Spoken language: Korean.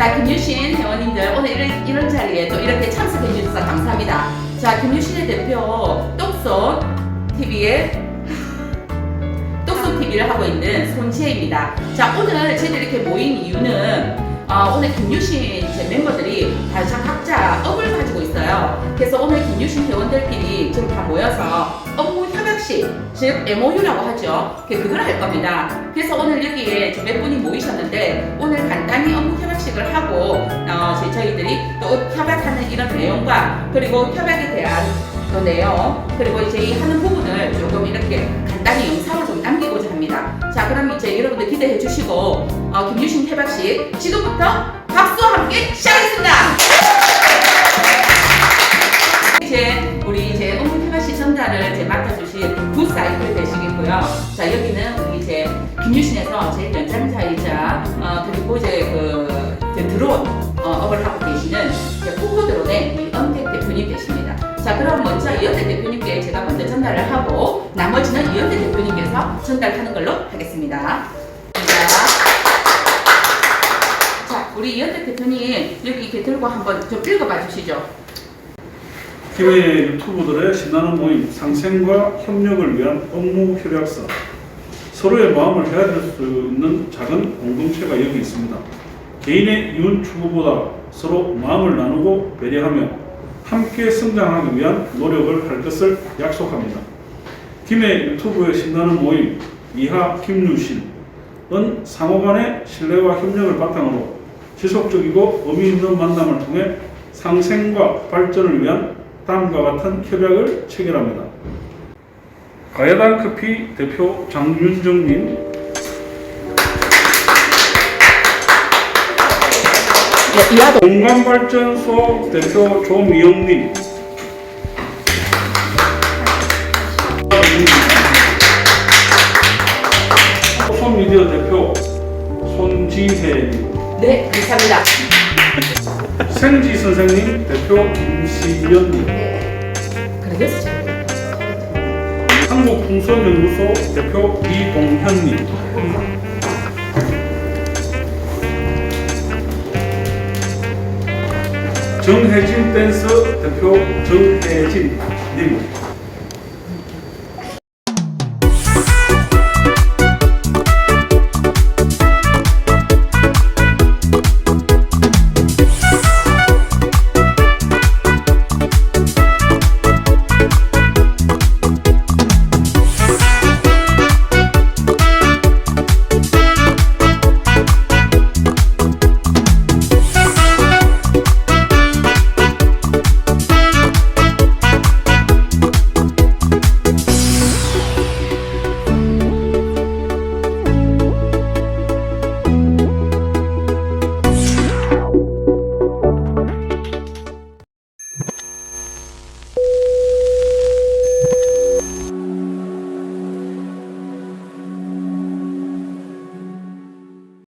자, 김유신 회원님들 오늘 이런, 이런 자리에 또 이렇게 참석해 주셔서 감사합니다. 자, 김유신의 대표 똑손 TV의 똑손 TV를 하고 있는 손지혜입니다. 자, 오늘 저희들 이렇게 모인 이유는 어, 오늘 김유신 제 멤버들이 다 각자 업을 가지고 있어요. 그래서 오늘 김유신 회원들끼리 지금 다 모여서 업무 협약식, 즉 MOU라고 하죠. 그- 그걸 할 겁니다. 그래서 오늘 여기에 저몇 분이 모이셨는데 오늘 간단히 업무 협약식을 하고 어, 제- 저희들이 또 협약하는 이런 내용과 그리고 협약에 대한 그 내용 그리고 이제 이 하는 부분을 조금 이렇게 간단히 영상을 좀 남기고자 합니다. 자 그럼 이제 여러분들 기대해 주시고 어, 김유신 협약식 지금부터 박수와 함께 시작하겠습니다. 이제 김유신에서 제일 연장자이자 어, 그리고 이제 그 이제 드론 어, 업을 하고 계시는 코코 드론의 이은택 대표님 되십니다. 자 그럼 먼저 이은택 대표님께 제가 먼저 전달을 하고 나머지는 이은택 대표님께서 전달하는 걸로 하겠습니다. 자, 자 우리 이은택 대표님 여기 이렇게 들고 한번 좀 읽어봐 주시죠. 기회 유튜브들의 신나는 모임 상생과 협력을 위한 업무 협약서 서로의 마음을 헤아릴 수 있는 작은 공동체가 여기 있습니다. 개인의 이윤 추구보다 서로 마음을 나누고 배려하며 함께 성장하기 위한 노력을 할 것을 약속합니다. 김해 유튜브의 신나는 모임 이하 김유신 은 상호 간의 신뢰와 협력을 바탕으로 지속적이고 의미 있는 만남을 통해 상생과 발전을 위한 다음과 같은 협약을 체결합니다. 가야단 커피 대표 장윤정님, 네, 이하도 공간발전소 대표 조미영님, 소미디어 대표 손지혜님, 네 감사합니다. 생지 선생님 대표 김시연님, 네 그러겠어. 한국풍선연구소 대표 이동현님, 정혜진 댄스 대표 정혜진님,